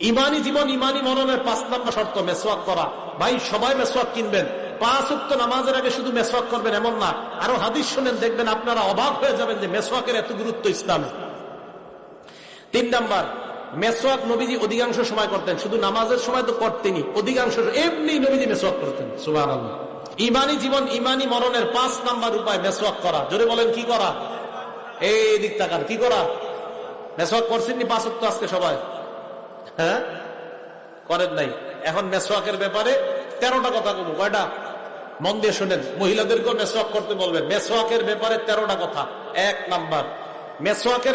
ইমানি জীবন, ইমানি মরণের পাঁচ নম্বর শর্ত, মেসওয়াক করা। ভাই, সবাই মেসওয়াক কিনবেন। পাঁচ উক্ত নামাজের আগে শুধু মেসওয়াক করবেন, এমন না। আরও হাদিস শুনেন, দেখবেন আপনারা অবাক হয়ে যাবেন যে মেসওয়াকের এত গুরুত্ব ইসলামে। তিন নাম্বার, মেসওয়াক নবীজি অধিকাংশ সময় করতেন। শুধু নামাজের সময় তো করতেনি অধিকাংশ এমনি নবীজি মেসওয়াক করতেন। সুবাহ ইমানি জীবন, ইমানি মরণের পাঁচ নাম্বার উপায় মেসওয়াক করা। জোরে বলেন, কি করা? এই দিক তাকান, কি করা? মেসওয়াক করছেননি পাঁচ উক্ত আজকে সবাই? হ্যাঁ? করেন নাই। এখন ব্যাপারে তেরোটা কথা কয়টা? মন দিয়ে শোনেন। মহিলাদেরকেও করতে ব্যাপারে তেরোটা কথা। এক নাম্বার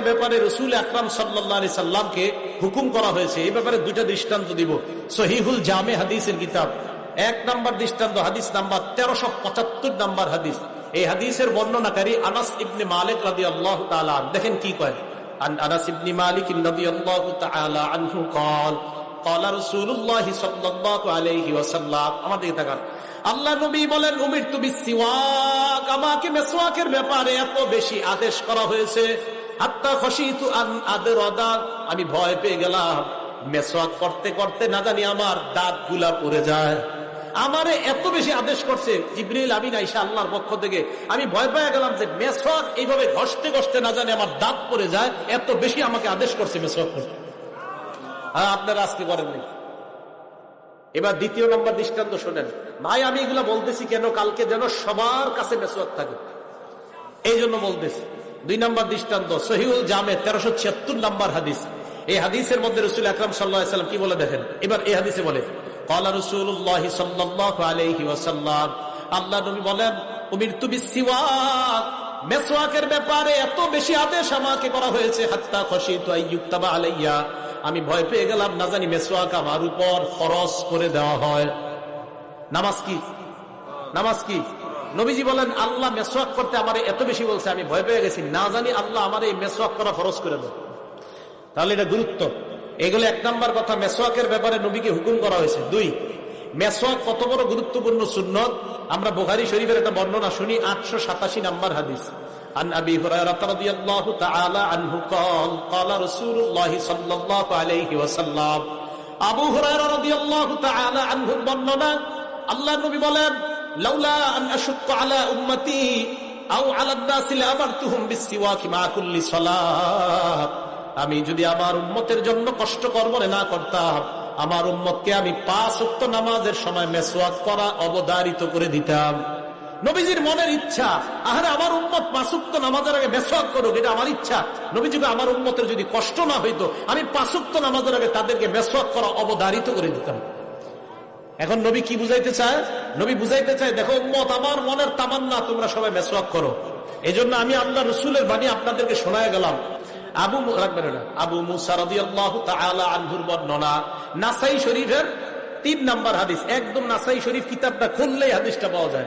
ব্যাপারে রসুল আকরাম সাল্লি সাল্লামকে হুকুম করা হয়েছে। এই ব্যাপারে দুইটা দৃষ্টান্ত দিব। সহিহুল জামে হাদিসের কিতাব। এক নাম্বার দৃষ্টান্ত, হাদিস নাম্বার তেরোশো পঁচাত্তর নাম্বার হাদিস। এই হাদিসের বর্ণনাকারী আনাস ইবনে মালিক রাদি আল্লাহ দেখেন কি কয়। عن انس بن مالك رضي الله تعالى عنه قال قال رسول الله صلى الله عليه وسلم আমাদের তাকান আল্লাহ নবী বলেন উমির তুমি সিওয়াক আমাকে মেসওয়াকের ব্যাপারে এত বেশি আদেশ করা হয়েছে হাত্তা খসিতু আন আদরাদা আমি ভয় পেয়ে গেলাম মেসওয়াক করতে করতে না জানি আমার দাঁত গুলা পড়ে যায় আমারে এত বেশি আদেশ করছে জিবরিল আমিন আইসা আল্লাহর পক্ষ থেকে। আমি ভয় পেয়ে গেলাম যে মেসওয়াক এইভাবে ঘষতে ঘষতে না জানি আমার দাঁত পড়ে যায়, এত বেশি আমাকে আদেশ করছে মেসওয়াক করতে হ্যাঁ আপনারা আজকে করেননি এবার দ্বিতীয় নম্বর দৃষ্টান্ত শোনেন। ভাই, আমি এগুলা বলতেছি কেন? কালকে যেন সবার কাছে মেসওয়াক থাকে। এই জন্য বলতেছি। দুই নম্বর দৃষ্টান্ত, সহিউল জামে, তেরোশো ছিয়াত্তর নম্বর হাদিস। এই হাদিসের মধ্যে রসুল আকরাম সাল্লাম কি বলে দেখেন? এবার এই হাদিসে বলে। কলা রসুল্লাহ সাল্লাহ আল্লাহ নবী বলেন তুমি সিওয়াক মেসওয়াকের ব্যাপারে এত বেশি আদেশ আমাকে করা হয়েছে, হাত্তা খসি তো আলাইয়া। আমি ভয় পেয়ে গেলাম, না জানি মেসওয়াক আমার উপর খরচ করে দেওয়া হয়। নামাজ কি? নামাজ কি? নবীজি বলেন, আল্লাহ মেসওয়াক করতে আমার এত বেশি বলছে, আমি ভয় পেয়ে গেছি। না জানি আল্লাহ আমার এই মেসওয়াক করা খরচ করে দেয় তাহলে এটা গুরুত্ব। এগুলো এক নম্বর কথা মেসোয়াকের ব্যাপারে নবীকে হুকুম করা হয়েছে দুই মেসোয়াক কত বড় গুরুত্বপূর্ণ সুন্নত আমরা বোখারি শরীফের একটা বর্ণনা শুনি আটশো সাতাশি নম্বর হাদিস عن أبي هريرة رضي الله تعالى عنه قال قال رسول الله صلى الله عليه وسلم আবু হুরায়রা রাদিয়াল্লাহু তাআলা আনহু বর্ণনা আল্লাহ নবী বলেন লাউলা আন আশুক্কা আলা উম্মতি আও আলা الناس لأمرتهم بالسواك مع كل صلاة আমি যদি আমার উম্মতের জন্য কষ্টকর মনে না করতাম, আমার উম্মতকে আমি পাঁচ উক্ত নামাজের সময় মেসওয়াক করা অবদারিত করে দিতাম। নবীজির মনের ইচ্ছা, আহারে আমার উম্মত পাঁচুক্ত নামাজের আগে মেসওয়াক করুক, এটা আমার ইচ্ছা। নবীজিকে আমার উম্মতের যদি কষ্ট না হইতো, আমি পাঁচুক্ত নামাজের আগে তাদেরকে মেসওয়াক করা অবদারিত করে দিতাম। এখন নবী কি বুঝাইতে চায়? নবী বুঝাইতে চায়, দেখো উম্মত, আমার মনের তামান্না, তোমরা সবাই মেসওয়াক করো। এই আমি আল্লাহ রসুলের বাণী আপনাদেরকে শোনায় গেলাম। আবু রাখবেন আবু নাসাই শরীফের তিন হাদিস। একদম নাসাই শরীফ কিতাবটা খুললেই হাদিসটা পাওয়া যায়।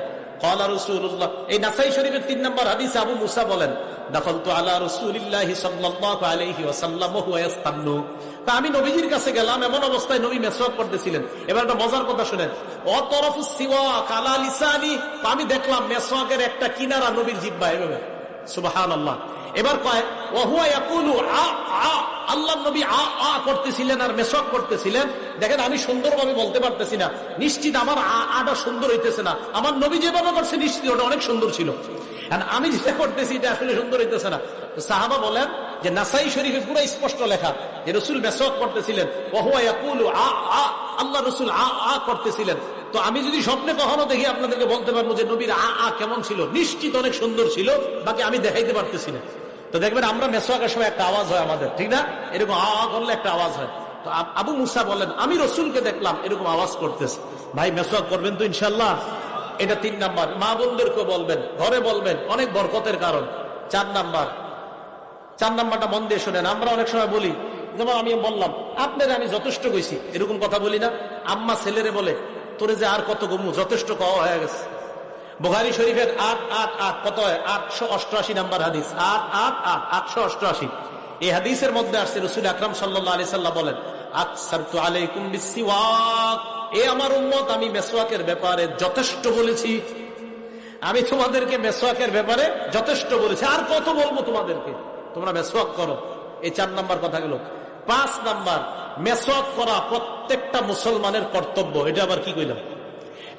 আমি নবীজির কাছে গেলাম, এমন অবস্থায় নবী মেসওয়াক করতেছিলেন এবার একটা মজার কথা শুনেন। অতরফ সিওয়া কালা আমি দেখলাম মেসওয়াকের একটা কিনারা নবীর জিব্বা এভাবে। সুবাহান এবার কয় আল্লাহ নবী আ আ করতেছিলেন আর মেসক করতেছিলেন দেখেন আমি সুন্দরভাবে বলতে পারতেছি না। নিশ্চিত আমার আটা সুন্দর হইতেছে না। আমার নবী যেভাবে করছে নিশ্চিত ওটা অনেক সুন্দর ছিল। আমি যেটা করতেছি এটা আসলে সুন্দর হইতেছে না। সাহাবা বলেন যে নাসাই শরীফে পুরো স্পষ্ট লেখা যে রসুল মেসক করতেছিলেন ওহুয়াকুল আ আ আল্লাহ রসুল আ আ করতেছিলেন তো আমি যদি স্বপ্নে কখনো দেখি, আপনাদেরকে বলতে পারব যে নবীর আ আ কেমন ছিল। নিশ্চিত অনেক সুন্দর ছিল, বাকি আমি দেখাইতে পারতেছি না। তো দেখবেন আমরা মেসোয়াকের সময় একটা আওয়াজ হয় আমাদের, ঠিক না? এরকম আ করলে একটা আওয়াজ হয়। তো আবু মুসা বলেন আমি রসুলকে দেখলাম এরকম আওয়াজ করতেছে। ভাই মেসোয়াক করবেন তো ইনশাল্লাহ এটা তিন নাম্বার। মা বোনদেরকে বলবেন, ঘরে বলবেন, অনেক বরকতের কারণ। চার নাম্বার। চার নাম্বারটা মন দিয়ে শোনেন। আমরা অনেক সময় বলি, যেমন আমি বললাম, আপনার আমি যথেষ্ট গেছি এরকম কথা বলি না। আম্মা ছেলেরে বলে, তোরে যে আর কত গমু যথেষ্ট কওয়া হয়ে গেছে। বোহারি শরীফের আট আট আট, কত আটশো অষ্টআশি নাম্বার হাদিস। আট আট আট, আটশো অষ্টআশি। এই হাদিসের মধ্যে আসছে রসুল আকরাম সাল্লাহ আলি সাল্লাহ বলেন আলাইকুম এ আমার উম্মত, আমি মেসওয়াকের ব্যাপারে যথেষ্ট বলেছি। আমি তোমাদেরকে মেসওয়াকের ব্যাপারে যথেষ্ট বলেছি। আর কত বলব তোমাদেরকে? তোমরা মেসওয়াক করো। এই চার নাম্বার কথাগুলো। পাঁচ নাম্বার, মেসওয়াক করা প্রত্যেকটা মুসলমানের কর্তব্য। এটা আবার কি কইলাম?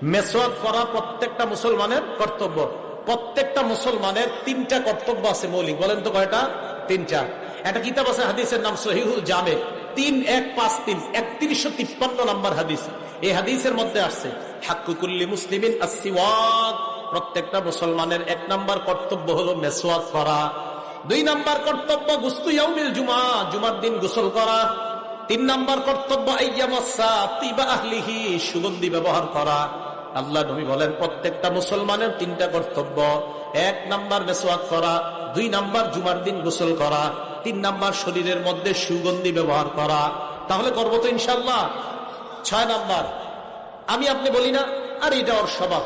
মেসওয়াক করা প্রত্যেকটা মুসলমানের কর্তব্য। প্রত্যেকটা মুসলমানের তিনটা কর্তব্য আছে মৌলিক। বলেন তো কয়টা? তিনটা। একটা কিতাব আছে, হাদিসের নাম সহিহুল জামে। তিন, এক, পাঁচ, তিন। একত্রিশশো তিপ্পান্ন নম্বর হাদিস। এই হাদিসের মধ্যে আসছে হাক্কুকুল্লি মুসলিমিন আসিওয়াক প্রত্যেকটা মুসলমানের এক নাম্বার কর্তব্য হলো মেসওয়াক করা। দুই নাম্বার কর্তব্য, গুস্তু ইয়াউমিল জুমা জুমার দিন গোসল করা। তিন নাম্বার কর্তব্য আইয়ামাসা তিবা আহলিহি, সুগন্ধি ব্যবহার করা। আল্লাহ নবী বলেন, প্রত্যেকটা মুসলমানের তিনটা কর্তব্য। এক নাম্বার মেসওয়াক করা, দুই নাম্বার জুমার দিন গোসল করা, তিন নাম্বার শরীরের মধ্যে সুগন্ধি ব্যবহার করা। তাহলে করব তো ইনশাল্লাহ ছয় নাম্বার, আমি আপনি বলি না, আর এটা ওর স্বভাব।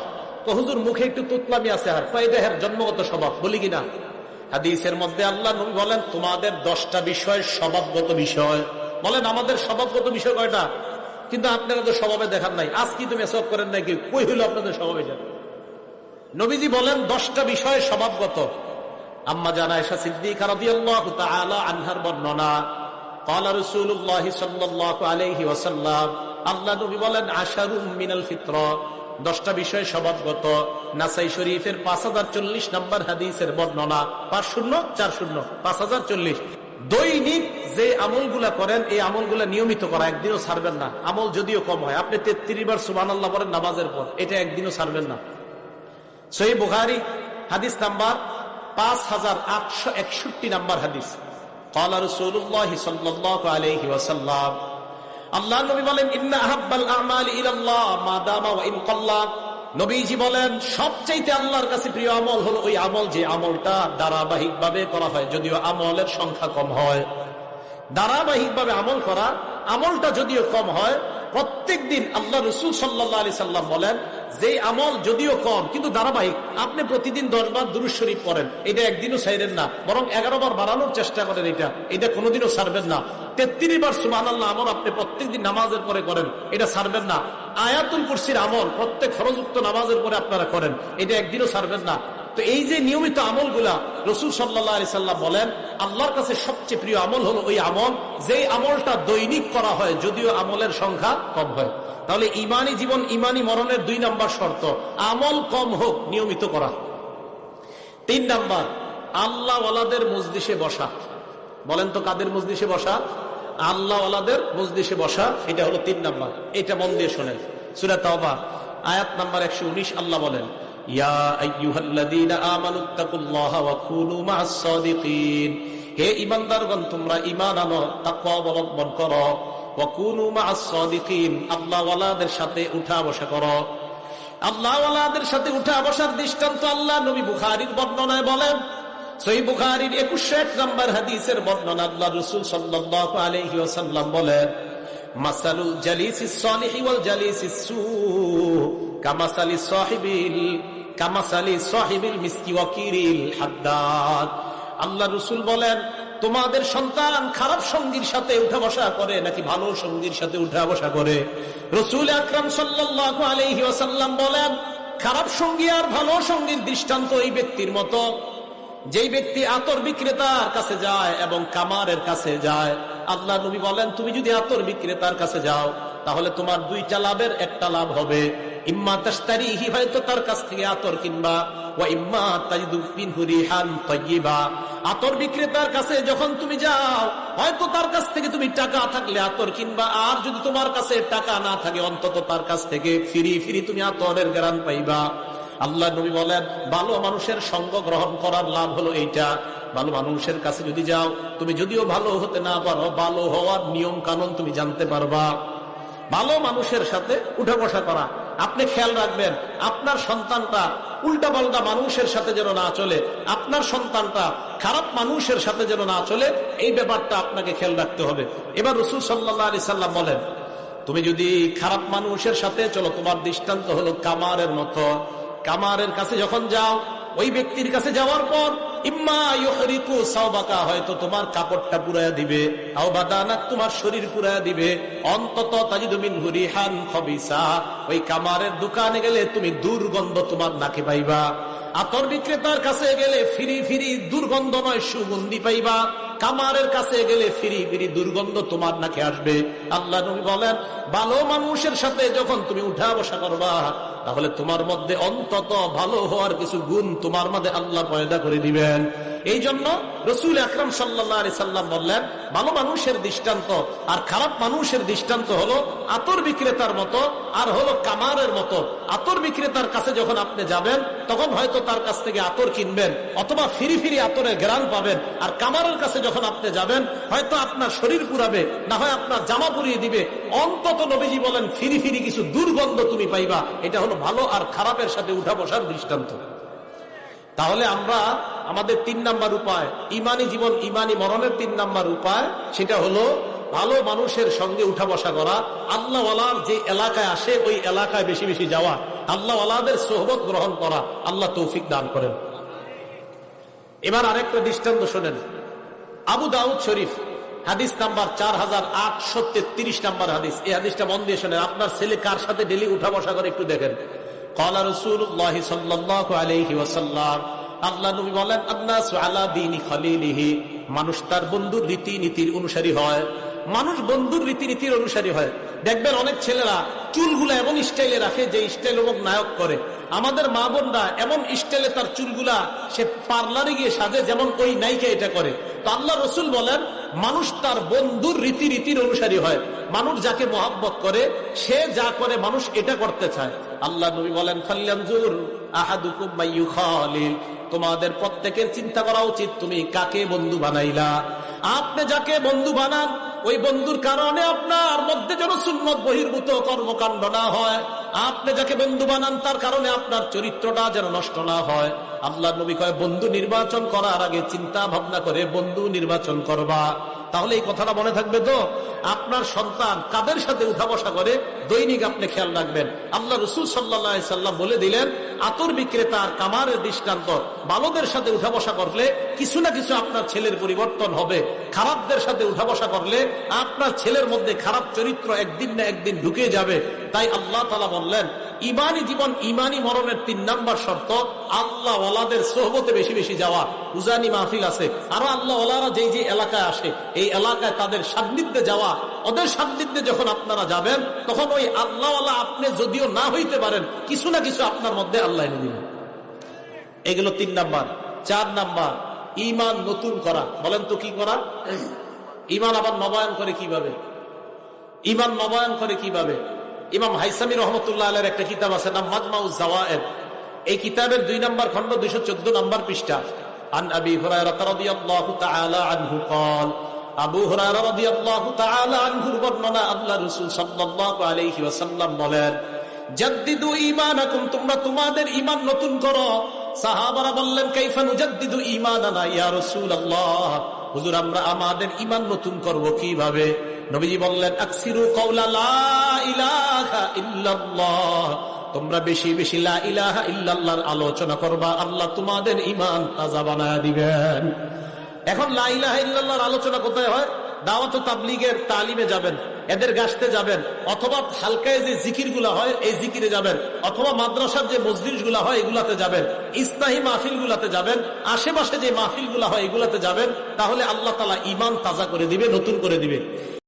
হুজুর, মুখে একটু তুতলামি আছে আর দেহের জন্মগত স্বভাব, বলি কিনা? হাদিসের মধ্যে আল্লাহ নবী বলেন, তোমাদের দশটা বিষয় স্বভাবগত বিষয়। বলেন, আমাদের স্বভাবগত বিষয় কয়টা? কিন্তু আপনারা তো স্বভাবে দেখার নাই আজ কি তুমি এসব করেন নাকি কই হইল আপনাদের স্বভাবে নবীজি বলেন দশটা বিষয় স্বভাবগত আম্মা জানা এসা সিদ্দিক আনহার বর্ণনা قال رسول الله صلى الله عليه وسلم আল্লাহ নবী বলেন আশারুম মিনাল ফিত্র দশটা বিষয় স্বভাবগত নাসাই শরীফের পাঁচ হাজার চল্লিশ নম্বর হাদিসের বর্ণনা পাঁচ শূন্য চার শূন্য পাঁচ হাজার চল্লিশ দৈনিক যে আমলগুলা করেন এই আমলগুলা নিয়মিত করা একদিনও ছাড়বেন না আমল যদিও কম হয় আপনি তেত্রিশ বার সুবান আল্লাহ বলেন নামাজের পর এটা একদিনও ছাড়বেন না সহি বুখারি হাদিস নাম্বার পাঁচ হাজার আটশো একষট্টি নাম্বার হাদিস قال رسول الله صلى الله عليه وسلم আল্লাহ নবী বলেন ইন্না আহাব্বাল আমাল ইলাল্লাহ মা দামা ওয়া ইন কাল্লা নবীজি বলেন, সবচাইতে আল্লাহর কাছে প্রিয় আমল হলো ওই আমল যে আমলটা ধারাবাহিক ভাবে করা হয়, যদিও আমলের সংখ্যা কম হয়। ধারাবাহিক ভাবে আমল করা, আমলটা যদিও কম হয় প্রত্যেক দিন আল্লাহ রসুল সাল্লাহ আলি সাল্লাম বলেন যে আমল যদিও কম, কিন্তু ধারাবাহিক, আপনি প্রতিদিন দশ বার শরীফ করেন এটা একদিনও ছাইরেন না, বরং এগারো বার বাড়ানোর চেষ্টা করেন এটা। এটা কোনোদিনও ছাড়বেন না। তেত্রিশ বার সুমান আল্লাহ আমল আপনি প্রত্যেক দিন নামাজের পরে করেন, এটা ছাড়বেন না। আয়াতুল কুরসির আমল প্রত্যেক খরযুক্ত নামাজের পরে আপনারা করেন, এটা একদিনও ছাড়বেন না। তো এই যে নিয়মিত আমলগুলা রসুল সাল্লাহ আলি সাল্লাম বলেন আল্লাহর কাছে সবচেয়ে প্রিয় আমল হলো ওই আমল, যেই আমলটা দৈনিক করা হয়, যদিও আমলের সংখ্যা কম হয়। তাহলে ইমানি জীবন, ইমানি মরণের দুই নাম্বার শর্ত, আমল কম হোক, নিয়মিত করা। তিন নাম্বার, আল্লাহওয়ালাদের মজদিসে বসা। বলেন তো কাদের মজদিসে বসা? আল্লাহওয়ালাদের মজদিসে বসা, এটা হলো তিন নাম্বার। এটা মন দিয়ে শোনেন। সুরা তাওবা, আয়াত নাম্বার একশো উনিশ, আল্লাহ বলেন হে ঈমানদারগণ, তোমরা ঈমান আনো, তাকওয়া অবলম্বন করো। সাথে উঠা সাথে উঠা আল্লাহ বর্ণনায় বলেন। সহি বুখারীর 21 নম্বর হাদিসের বর্ণনা আল্লাহ রাসূল সাল্লাল্লাহু আলাইহি ওয়াসাল্লাম বলেন মাসালুল জালিসিস সালিহি ওয়াল জালিসিস সূ। আল্লাহ রসুল বলেন, তোমাদের সন্তান খারাপ সঙ্গীর সাথে উঠা বসা করে নাকি ভালো সঙ্গীর সাথে উঠা বসা করে? রসুল আকরাম সাল্লাহ আলহি বলেন, খারাপ সঙ্গী আর ভালো সঙ্গীর দৃষ্টান্ত এই ব্যক্তির মতো। যেই ব্যক্তি আতর বিক্রেতার কাছে যায় এবং কামারের কাছে যায়, আল্লাহ নবী বলেন, তুমি যদি আতর বিক্রেতার কাছে যাও, তাহলে তোমার দুইটা লাভের একটা লাভ হবে। ইম্মা তাস্তারিহি হয়তো তার কাছ থেকে আতর কিনবা। ও ইম্মা তয়্যিবা আতর বিক্রেতার কাছে যখন তুমি যাও, হয়তো তার কাছ থেকে তুমি টাকা থাকলে আতর কিনবা। আর যদি তোমার কাছে টাকা না থাকে, অন্তত তার কাছ থেকে ফিরি ফিরি তুমি আতরের গ্রান পাইবা। আল্লাহ নবী বলেন, ভালো মানুষের সঙ্গ গ্রহণ করার লাভ হলো এইটা। ভালো মানুষের কাছে যদি যাও, তুমি যদিও ভালো হতে না পারো, ভালো হওয়ার নিয়ম কানুন তুমি জানতে পারবা। ভালো মানুষের সাথে উঠা বসা করা। আপনি খেয়াল রাখবেন, আপনার সন্তানটা উল্টা পাল্টা মানুষের সাথে যেন না চলে, আপনার সন্তানটা খারাপ মানুষের সাথে যেন না চলে, এই ব্যাপারটা আপনাকে খেয়াল রাখতে হবে। এবার রসুল সাল্লাহ আলি সাল্লাম বলেন, তুমি যদি খারাপ মানুষের সাথে চলো, তোমার দৃষ্টান্ত হলো কামারের মতো। কামারের কাছে যখন যাও, ওই ব্যক্তির কাছে যাওয়ার পর নাকে পাইবা। আতর বিক্রেতার কাছে গেলে ফিরি ফিরি দুর্গন্ধ নয়, সুগন্ধি পাইবা। কামারের কাছে গেলে ফিরি ফিরি দুর্গন্ধ তোমার নাকে আসবে। আল্লাহ বলেন, ভালো মানুষের সাথে যখন তুমি উঠা বসা করবা তাহলে তোমার মধ্যে অন্তত ভালো হওয়ার কিছু গুণ তোমার মধ্যে আল্লাহ পয়দা করে দিবেন। এই জন্য রসুল আকরাম সাল্লাহ সাল্লাম বললেন, ভালো মানুষের দৃষ্টান্ত আর খারাপ মানুষের দৃষ্টান্ত হলো আতর বিক্রেতার মতো আর হলো কামারের মতো। আতর বিক্রেতার কাছে যখন আপনি যাবেন, তখন হয়তো তার কাছ থেকে আতর কিনবেন অথবা ফিরি ফিরি আতরের গ্রান পাবেন। আর কামারের কাছে যখন আপনি যাবেন, হয়তো আপনার শরীর পুরাবে না হয় আপনার জামা পুরিয়ে দিবে। অন্তত নবীজি বলেন, ফিরি ফিরি কিছু দুর্গন্ধ তুমি পাইবা। এটা হলো ভালো আর খারাপের সাথে উঠা বসার দৃষ্টান্ত। তাহলে আমরা আমাদের তিন নাম্বার উপায়, ইমানি জীবন, ইমানি মরণের তিন নাম্বার উপায়, সেটা হলো ভালো মানুষের সঙ্গে উঠা বসা করা। আল্লাহওয়ালার যে এলাকায় আসে, ওই এলাকায় বেশি বেশি যাওয়া। আল্লাহওয়ালাদের সোহবত গ্রহণ করা। আল্লাহ তৌফিক দান করেন। এবার আরেকটা দৃষ্টান্ত শোনেন। আবু দাউদ শরীফ, হাদিস নাম্বার চার হাজার আটশো তেত্রিশ নাম্বার হাদিস। এই হাদিসটা মন দিয়ে শোনেন, আপনার ছেলে কার সাথে ডেলি উঠা বসা করে একটু দেখেন। কলা রসুল্লাহ সাল্লাহ আলহি আল্লাহ নবী বলেন, আন্নাস আলা দিনী মানুষ তার বন্ধুর রীতিনীতির অনুসারী হয়। মানুষ বন্ধুর রীতিনীতির অনুসারী হয়। দেখবেন অনেক ছেলেরা চুলগুলা এমন স্টাইলে রাখে যে স্টাইল অমুক নায়ক করে। আমাদের মা বোনরা এমন স্টাইলে তার চুলগুলা সে পার্লারে গিয়ে সাজে যেমন ওই নায়িকা এটা করে। তো আল্লাহ রসুল বলেন, মানুষ তার বন্ধুর রীতিনীতির অনুসারী হয়। মানুষ যাকে মহাব্বত করে, সে যা করে মানুষ এটা করতে চায়। আল্লাহ নবী বলেন ফাল্লানজুর আহাদুকুম খালিল তোমাদের প্রত্যেকের চিন্তা করা উচিত, তুমি কাকে বন্ধু বানাইলা? আপনি যাকে বন্ধু বানান, ওই বন্ধুর কারণে আপনার মধ্যে যেন সুন্নত বহির্ভূত কর্মকাণ্ড না হয়। আপনি যাকে বন্ধু বানান, তার কারণে আপনার চরিত্রটা যেন নষ্ট না হয়। আল্লাহ নবী কয়, বন্ধু নির্বাচন করার আগে চিন্তা ভাবনা করে বন্ধু নির্বাচন করবা। তাহলে এই কথাটা মনে থাকবে তো? আপনার সন্তান কাদের সাথে উঠা বসা করে? দৈনিক আপনি খেয়াল রাখবেন। আল্লাহ রসুল সাল্লা সাল্লাম বলে দিলেন, আতর বিক্রেতা আর কামারের দৃষ্টান্ত বালদের সাথে উঠা বসা করলে কিছু না কিছু আপনার ছেলের পরিবর্তন হবে। খারাপদের সাথে উঠা বসা করলে আপনার ছেলের মধ্যে খারাপ চরিত্র একদিন না একদিন ঢুকে যাবে। তাই আল্লাহ তালা বললেন ইমানি জীবন, ইমানি মরণের তিন নাম্বার শর্ত আল্লাহ ওলাদের সোহবতে বেশি বেশি যাওয়া। উজানি মাহফিল আছে। আরও আল্লাহ ওলারা যেই যে এলাকায় আসে, এই এলাকায় তাদের সান্নিধ্যে যাওয়া, ওদের সান্নিধ্যে যখন আপনারা যাবেন, তখন ওই আল্লাহ আপনি যদিও না হইতে পারেন, কিছু না কিছু আপনার মধ্যে আল্লাহ এনে দিবেন। এগুলো তিন নাম্বার। চার নাম্বার ইমান নতুন করা। বলেন তো কি করা? ইমান আবার নবায়ন করে কীভাবে? ইমান নবায়ন করে কীভাবে? ইমাম হাইসামি রহমতুল্লাহ আলের একটা কিতাব আছে নাম মাজমাউ জাওয়ায়েদ এই কিতাবের দুই নম্বর খন্ড দুইশো চোদ্দ নম্বর পৃষ্ঠা আন আবি হুরায়রা রাদিয়াল্লাহু তাআলা আনহু قال আবু হুরায়রা রাদিয়াল্লাহু তাআলা আনহুর বর্ণনা আল্লাহ রাসূল সাল্লাল্লাহু আলাইহি ওয়াসাল্লাম বলেন জাদ্দিদু ঈমানাকুম তোমরা তোমাদের ঈমান নতুন করো সাহাবারা বললেন কাইফা নুজাদ্দিদু ঈমানানা ইয়া রাসূলুল্লাহ হুজুর আমরা আমাদের ঈমান নতুন করব কিভাবে নবীজি বললেন, আকসিরু কওলা লা ইলাহা ইল্লাল্লাহ। তোমরা বেশি বেশি লা ইলাহা ইল্লাল্লাহর আলোচনা করবা, আল্লাহ তোমাদের ঈমান তাজা বানায় দিবেন। এখন লা ইলাহা ইল্লাল্লাহর আলোচনা কোথায় হয়? দাওয়াত তাবলিগের তালিমে যাবেন, এদের গাছতে যাবেন, অথবা হালকায় যে জিকির হয়, এই জিকিরে যাবেন, অথবা মাদ্রাসার যে মসজিদ হয়, এগুলাতে যাবেন, ইসলাহী মাহফিল গুলাতে যাবেন, আশেপাশে যে মাহফিল হয়, এগুলাতে যাবেন, তাহলে আল্লাহ তালা ইমান তাজা করে দিবে, নতুন করে দিবে।